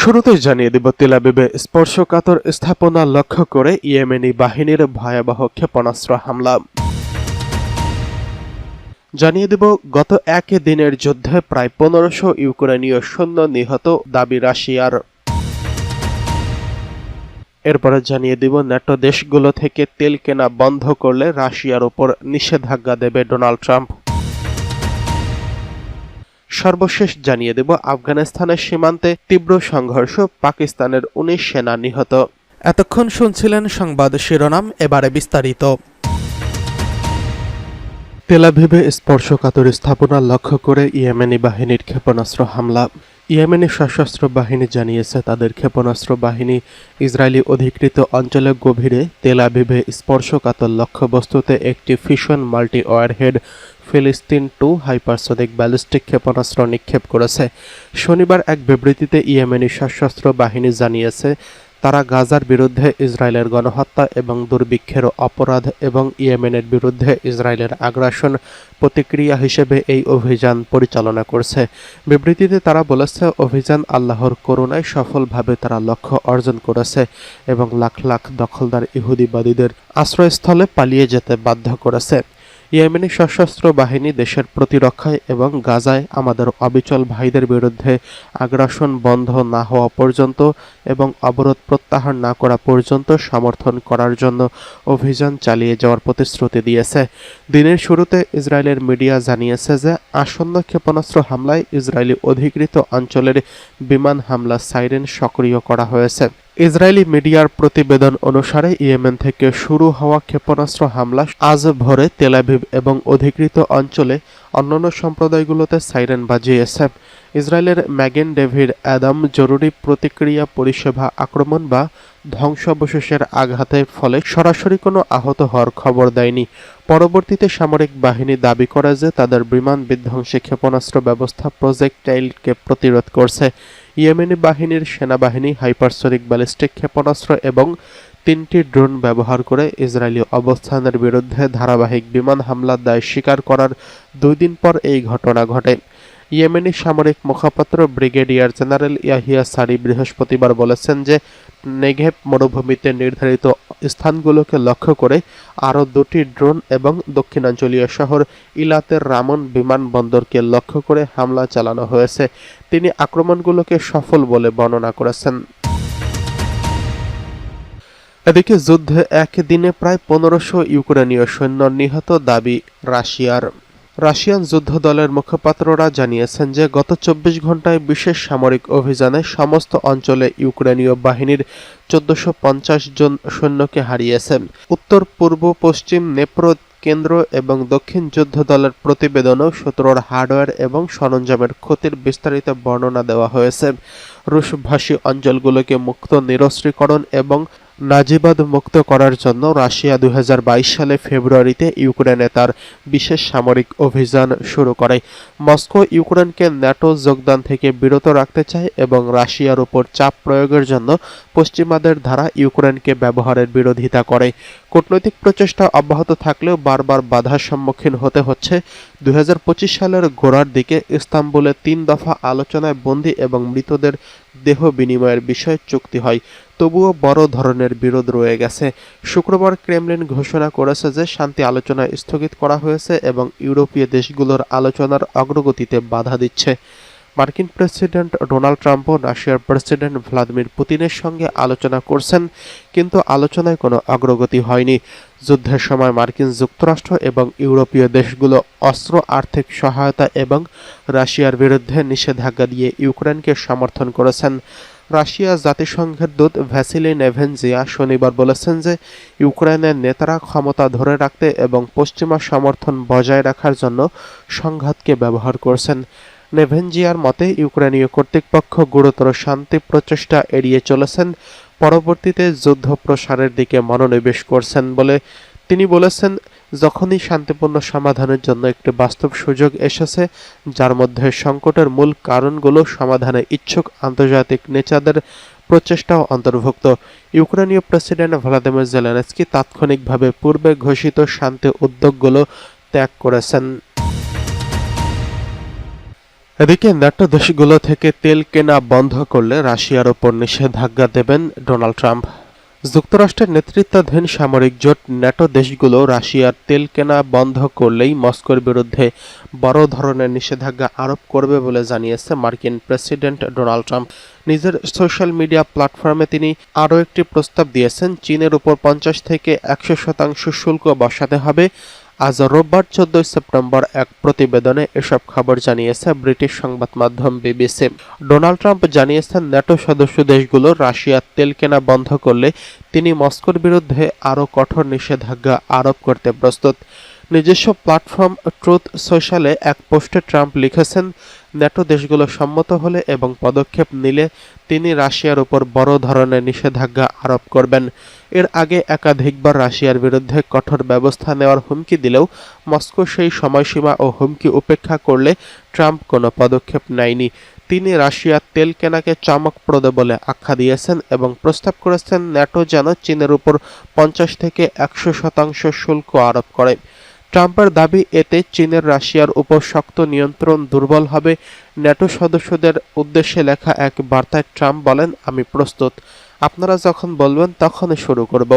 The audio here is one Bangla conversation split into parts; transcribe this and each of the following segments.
শুরুতেই জানিয়ে দিব তেলাবিবে স্পর্শকাতর স্থাপনা লক্ষ্য করে ইয়েমেনি বাহিনীর ভয়াবহ ক্ষেপণাস্ত্র হামলা। জানিয়ে দিব, গত এক দিনের যুদ্ধে প্রায় পনেরোশো ইউক্রেনীয় সৈন্য নিহত দাবি রাশিয়ার। এরপরে জানিয়ে দিব ন্যাটো দেশগুলো থেকে তেল কেনা বন্ধ করলে রাশিয়ার উপর নিষেধাজ্ঞা দেবে ডোনাল্ড ট্রাম্প। সর্বশেষ জানিয়ে দেব, আফগানিস্তানের সীমান্তে তীব্র সংঘর্ষ পাকিস্তানের উনিশ সেনা নিহত। এতক্ষণ শুনছিলেন সংবাদ শিরোনাম, এবারে বিস্তারিত। তেলাভিভে স্পর্শকাতর স্থাপনা লক্ষ্য করে ইয়েমেনি বাহিনীর ক্ষেপণাস্ত্র হামলা। ইয়েমেনি সশস্ত্র বাহিনী জানিয়েছে, তাদের ক্ষেপণাস্ত্র বাহিনী ইসরায়েলি অধিকৃত অঞ্চলের গভীরে তেলাভিভে স্পর্শকাতর লক্ষ্যবস্তুতে একটি ফিশন মাল্টি ওয়ারহেড ফিলিস্তিন টু হাইপারসোনিক ব্যালিস্টিক ক্ষেপণাস্ত্র নিক্ষেপ করেছে। শনিবার এক বিবৃতিতে ইয়েমেনি সশস্ত্র বাহিনী জানিয়েছে, তারা গাজার বিরুদ্ধে ইসরায়েলের গণহত্যা এবং দুর্ভিক্ষের অপরাধ এবং ইয়েমেনের বিরুদ্ধে ইসরায়েলের আগ্রাসন প্রতিক্রিয়া হিসেবে এই অভিযান পরিচালনা করছে। বিবৃতিতে তারা বলেছে, অভিযান আল্লাহর করুণায় সফলভাবে তারা লক্ষ্য অর্জন করেছে এবং লাখ লাখ দখলদার ইহুদিবাদীদের আশ্রয়স্থলে পালিয়ে যেতে বাধ্য করেছে। ইয়েমেনি সশস্ত্র বাহিনী দেশের প্রতিরক্ষায় এবং গাজায় আমাদের অবিচল ভাইদের বিরুদ্ধে আগ্রাসন বন্ধ না হওয়া পর্যন্ত এবং অবরোধ প্রত্যাহার না করা পর্যন্ত সমর্থন করার জন্য অভিযান চালিয়ে যাওয়ার প্রতিশ্রুতি দিয়েছে। দিনের শুরুতে ইসরায়েলের মিডিয়া জানিয়েছে যে, আসন্ন ক্ষেপণাস্ত্র হামলায় ইসরায়েলি অধিকৃত অঞ্চলের বিমান হামলা সাইরেন সক্রিয় করা হয়েছে। ইসরায়েলি মিডিয়ার প্রতিবেদন অনুসারে ইয়েমেন থেকে শুরু হওয়া ক্ষেপণাস্ত্র হামলা, আজ ভোরে তেলাভিভ এবং অধিকৃত অঞ্চলে অন্যান্য সম্প্রদায়গুলোতে সাইরেন বাজিয়েছে। ইসরায়েলের ম্যাগেন ডেভিড অ্যাদাম জরুরি প্রতিক্রিয়া পরিষেবা আক্রমণ বা ধ্বংসাবশেষের আঘাতের ফলে সরাসরি কোনো আহত হওয়ার খবর দেয়নি। পরবর্তীতে সামরিক বাহিনী দাবি করে যে তাদের বিমান বিধ্বংসী ক্ষেপণাস্ত্র ব্যবস্থা প্রজেক্টাইলকে প্রতিরোধ করছে। ইয়েমেনি বাহিনীর সেনাবাহিনী, হাইপারসনিক ব্যালিস্টিক ক্ষেপণাস্ত্র এবং তিনটি ড্রোন ব্যবহার করে ইসরায়েলি অবস্থানের বিরুদ্ধে ধারাবাহিক বিমান হামলার দায় স্বীকার করার দুই দিন পর এই ঘটনা ঘটে। ইয়েমেনি সামরিক মুখপাত্র ব্রিগেডিয়ার জেনারেল ইয়াহিয়া সারি বৃহস্পতিবার বলেছেন যে, নেঘেব মরুভূমিতে নির্ধারিত স্থানগুলোকে লক্ষ্য করে আরও দুটি ড্রোন এবং দক্ষিণাঞ্চলীয় শহর ইলাতের রামন বিমানবন্দরকে লক্ষ্য করে হামলা চালানো হয়েছে। তিনি আক্রমণগুলোকে সফল বলে বর্ণনা করেছেন। এদিকে যুদ্ধে একদিনে প্রায় পনেরোশো ইউক্রেনীয় সৈন্য নিহত দাবি রাশিয়ার। রাশিয়ান যুদ্ধ দলের মুখপাত্ররা জানিয়েছেন যে গত চব্বিশ ঘন্টায় বিশেষ সামরিক অভিযানে সমস্ত অঞ্চলে ইউক্রেনীয় বাহিনীর চোদ্দশো জন সৈন্যকে হারিয়েছে। উত্তর, পূর্ব, পশ্চিম, নেপ্রো কেন্দ্র এবং দক্ষিণ যুদ্ধ দলের প্রতিবেদনেও শত্রুর হার্ডওয়্যার এবং সরঞ্জামের ক্ষতির বিস্তারিত বর্ণনা দেওয়া হয়েছে। রুশভাষী অঞ্চলগুলোকে মুক্ত নিরস্ত্রীকরণ এবং নাজিবাদ মুক্ত করার জন্য রাশিয়া দু হাজার বাইশ সালে ফেব্রুয়ারিতে ইউক্রেনে তার বিশেষ সামরিক অভিযান শুরু করে। মস্কো ইউক্রেনকে ন্যাটো যোগদান থেকে বিরত রাখতে চায় এবং রাশিয়ার উপর চাপ প্রয়োগের জন্য পশ্চিমাদের ধারা ইউক্রেনকে ব্যবহারের বিরোধিতা করে। কূটনৈতিক প্রচেষ্টা অব্যাহত থাকলেও বারবার বাধার সম্মুখীন হতে হচ্ছে। দু হাজার পঁচিশ সালের গোড়ার দিকে ইস্তাম্বুলে তিন দফা আলোচনায় বন্দি এবং মৃতদের দেহ বিনিময়ের বিষয়ে চুক্তি হয়। তবুও বড় ধরনের বিরোধ রয়ে গেছে। শুক্রবার ক্রেমলিন ঘোষণা করেছে যে শান্তি আলোচনা স্থগিত করা হয়েছে এবং ইউরোপীয় দেশগুলোর আলোচনার অগ্রগতিতে বাধা দিচ্ছে। মার্কিন প্রেসিডেন্ট ডোনাল্ড ট্রাম্পও রাশিয়ার প্রেসিডেন্ট ভ্লাদিমির পুতিনের সঙ্গে আলোচনা করছেন, কিন্তু আলোচনায় কোনো অগ্রগতি হয়নি। যুদ্ধের সময় মার্কিন যুক্তরাষ্ট্র এবং ইউরোপীয় দেশগুলো অস্ত্র, আর্থিক সহায়তা এবং রাশিয়ার বিরুদ্ধে নিষেধাজ্ঞা দিয়ে ইউক্রেনকে সমর্থন করেছেন। রাশিয়া জাতিসংঘের দূত ভ্যাসিলি নেভেনজিয়া শনিবার বলেছেন যে, ইউক্রেনের নেতারা ক্ষমতা ধরে রাখতে এবং পশ্চিমা সমর্থন বজায় রাখার জন্য সংঘাতকে ব্যবহার করছেন। নেভেনজিয়ার মতে, ইউক্রেনীয় কর্তৃপক্ষ গুরুতর শান্তি প্রচেষ্টা এড়িয়ে চলেছেন, পরবর্তীতে যুদ্ধ প্রসারের দিকে মনোনিবেশ করছেন বলে তিনি বলেছেন, যখনই শান্তিপূর্ণ সমাধানের জন্য একটি বাস্তব সুযোগ এসেছে, যার মধ্যে সংকটের মূল কারণগুলো সমাধানে ইচ্ছুক আন্তর্জাতিক নেতাদের প্রচেষ্টাও অন্তর্ভুক্ত। ইউক্রেনীয় প্রেসিডেন্ট ভ্লাদিমির জেলেনস্কি তাৎক্ষণিকভাবে পূর্বে ঘোষিত শান্তি উদ্যোগগুলো ত্যাগ করেছেন। এদিকে ন্যাটো দেশগুলো থেকে তেল কেনা বন্ধ করলে রাশিয়ার ওপর নিষেধাজ্ঞা দেবেন ডোনাল্ড ট্রাম্প। যুক্তরাষ্ট্রের নেতৃত্বাধীন সামরিক জোট ন্যাটো দেশগুলো রাশিয়ার তেল কেনা বন্ধ করলেই মস্কোর বিরুদ্ধে বড় ধরনের নিষেধাজ্ঞা আরোপ করবে বলে জানিয়েছে মার্কিন প্রেসিডেন্ট ডোনাল্ড ট্রাম্প। নিজের সোশ্যাল মিডিয়া প্ল্যাটফর্মে তিনি আরও একটি প্রস্তাব দিয়েছেন, চীনের উপর পঞ্চাশ থেকে একশো শতাংশ শুল্ক বসাতে হবে। আজ রোববার চোদ্দই সেপ্টেম্বর এক প্রতিবেদনে এসব খবর জানিয়েছে ব্রিটিশ সংবাদ মাধ্যম বিবিসি। ডোনাল্ড ট্রাম্প জানিয়েছেন ন্যাটো সদস্য দেশগুলো রাশিয়ার তেল কেনা বন্ধ করলে তিনি মস্কোর বিরুদ্ধে আরও কঠোর নিষেধাজ্ঞা আরোপ করতে প্রস্তুত। নিজস্ব প্ল্যাটফর্ম ট্রুথ সোশ্যালে এক পোস্টে ট্রাম্প লিখেছেন ন্যাটো দেশগুলো সম্মত হলে এবং পদক্ষেপ নিলে তিনি রাশিয়ার উপর বড় ধরনের নিষেধাজ্ঞা আরোপ করবেন। এর আগে একাধিকবার রাশিয়ার বিরুদ্ধে কঠোর ব্যবস্থা নেওয়ার হুমকি দিলেও মস্কো সেই সময়সীমা ও হুমকি উপেক্ষা করলে ট্রাম্প কোনো পদক্ষেপ নেয়নি। তিনি রাশিয়ার তেল কেনাকে চমকপ্রদ বলে আখ্যা দিয়েছেন এবং প্রস্তাব করেছেন ন্যাটো যেন চীনের উপর পঞ্চাশ থেকে একশো শতাংশ শুল্ক আরোপ করে। ট্রাম্পের দাবি এতে চীনের রাশিয়ার উপর শক্ত নিয়ন্ত্রণ দুর্বল হবে। ন্যাটো সদস্যদের উদ্দেশ্যে লেখা এক বার্তায় ট্রাম্প বলেন, আমি প্রস্তুত। আপনারা যখন বলবেন, তখনই শুরু করব।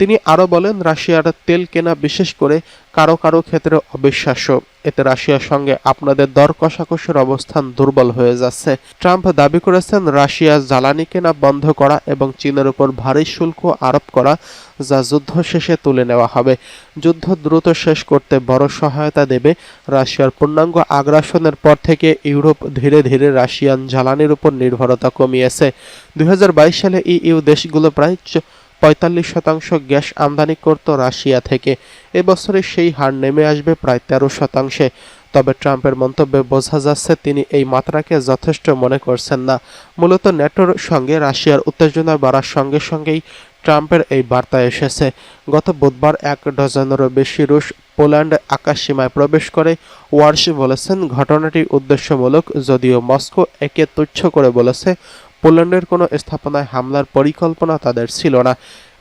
তিনি আরও বলেন, রাশিয়ার তেল কেনা বিশেষ করে কারও কারও ক্ষেত্রে অবিশ্বাস্য। এতে রাশিয়ার সঙ্গে আপনাদের দর কষাকষির অবস্থান দুর্বল হয়ে যাচ্ছে। ট্রাম্প দাবি করেছেন, রাশিয়া জ্বালানি কেনা বন্ধ করা এবং চীনের উপর ভারী শুল্ক আরোপ করা যা যুদ্ধ শেষে তুলে নেওয়া হবে। যুদ্ধ দ্রুত শেষ করতে বড় সহায়তা দেবে রাশিয়ার পূর্ণাঙ্গ আগ্রাসনের পর থেকে ইউরোপ ধীরে ধীরে রাশিয়ান জ্বালানির উপর নির্ভরতা কমিয়েছে। দুই হাজার বাইশ সালে ইইউ দেশগুলো প্রায় পঁয়তাল্লিশ শতাংশ গ্যাস আমদানি করত রাশিয়া থেকে। এবছরে সেই হার নেমে আসবে প্রায় তেরো শতাংশে। তবে ট্রাম্পের মন্তব্যে বোঝা যাচ্ছে তিনি এই মাত্রাকে যথেষ্ট মনে করছেন না। মূলত ন্যাটোর সঙ্গে রাশিয়ার উত্তেজনা বাড়ার সঙ্গে সঙ্গেই ট্রাম্পের এই বার্তা এসেছে। গত বুধবার এক ডজনেরও বেশি রুশ পোল্যান্ড আকাশসীমায় প্রবেশ করে ওয়ার্স বলেছেন ঘটনাটি উদ্দেশ্যমূলক, যদিও মস্কো একে তুচ্ছ করে বলেছে পোল্যান্ডের কোনো স্থাপনায় হামলার পরিকল্পনা তাদের ছিল না।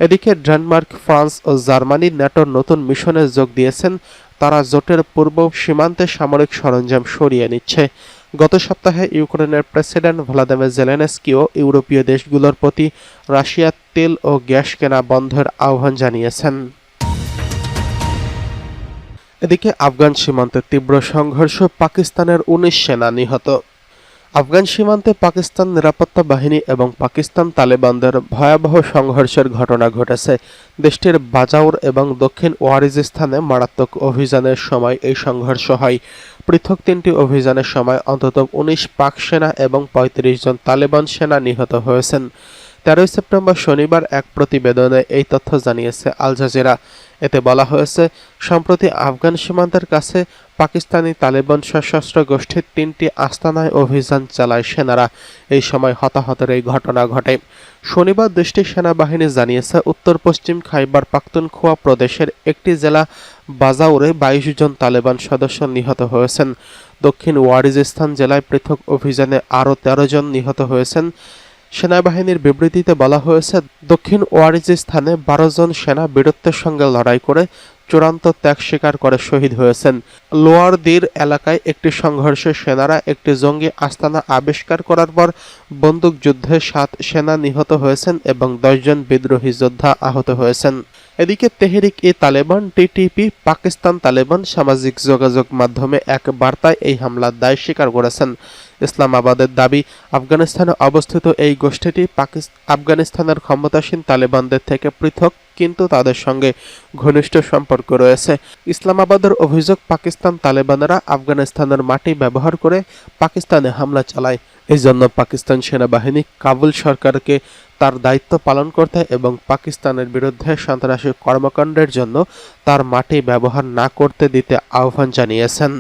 এদিকে ডেনমার্ক, ফ্রান্স ও জার্মানি ন্যাটোর নতুন মিশনে যোগ দিয়েছেন। তারা জোটের পূর্ব সীমান্তে সামরিক সরঞ্জাম সরিয়ে নিচ্ছে। গত সপ্তাহে ইউক্রেনের প্রেসিডেন্ট ভ্লাদিমির জেলেনস্কিও ইউরোপীয় দেশগুলোর প্রতি রাশিয়ার তেল ও গ্যাস কেনা বন্ধের আহ্বান জানিয়েছেন। এদিকে আফগান সীমান্তে তীব্র সংঘর্ষ পাকিস্তানের উনিশ সেনা নিহত। আফগান সীমান্তে পাকিস্তান নিরাপত্তা বাহিনী এবং পাকিস্তান তালেবানদের ভয়াবহ সংঘর্ষের ঘটনা ঘটেছে। দেশটির বাজাউর এবং দক্ষিণ ওয়ারিজিস্তানে মারাত্মক অভিযানের সময় এই সংঘর্ষ হয়। পৃথক তিনটি অভিযানের সময় অন্তত উনিশ পাক সেনা এবং ৩৫ জন তালেবান সেনা নিহত হয়েছেন। তেরোই সেপ্টেম্বর শনিবার এক প্রতিবেদনে এই তথ্য জানিয়েছে আল জাজিরা। এতে বলা হয়েছে, সম্প্রতি আফগান সীমান্তের কাছে পাকিস্তানি তালেবান সশস্ত্র গোষ্ঠীর তিনটি আস্তানায় অভিযান চালায় সেনারা। এই সময় হতাহতের এই ঘটনা ঘটে। শনিবার দেশটির সেনাবাহিনী জানিয়েছে উত্তর পশ্চিম খাইবার পাখতুনখোয়া প্রদেশের একটি জেলা বাজাউরে বাইশ জন তালেবান সদস্য নিহত হয়েছেন। দক্ষিণ ওয়ারিজিস্তান জেলায় পৃথক অভিযানে আরও তেরো জন নিহত হয়েছেন। সেনাবাহিনীর বিবৃতিতে বলা হয়েছে দক্ষিণ ওয়ারিজিস্তানে বারো জন সেনা বীরত্বের সঙ্গে লড়াই করে চূড়ান্ত ত্যাগ স্বীকার করে শহীদ হয়েছেন। লোয়ার দির এলাকায় একটি সংঘর্ষে সেনারা একটি জঙ্গি আস্তানা আবিষ্কার করার পর বন্দুকযুদ্ধে সাত সেনা নিহত হয়েছেন এবং দশজন বিদ্রোহী যোদ্ধা আহত হয়েছেন। এদিকে তেহরিক ই তালেবান টিটিপি পাকিস্তান তালেবান সামাজিক যোগাযোগ মাধ্যমে এক বার্তায় এই হামলার দায় স্বীকার করেছেন। ইসলামাবাদের দাবি, আফগানিস্তানে অবস্থিত এই গোষ্ঠীটি আফগানিস্তানের ক্ষমতাসীন তালেবানদের থেকে পৃথক। কিন্তু তাদের সঙ্গে ঘনিষ্ঠ সম্পর্ক রয়েছে। ইসলামাবাদের অভিযোগ, পাকিস্তান তালেবানেরা আফগানিস্তানের মাটি ব্যবহার করে পাকিস্তানে হামলা চালায়। এই জন্য পাকিস্তান সেনাবাহিনী কাবুল সরকারকে তার দায়িত্ব পালন করতে এবং পাকিস্তানের বিরুদ্ধে সন্ত্রাসী কর্মকাণ্ডের জন্য তার মাটি ব্যবহার না করতে দিতে আহ্বান জানিয়েছেন।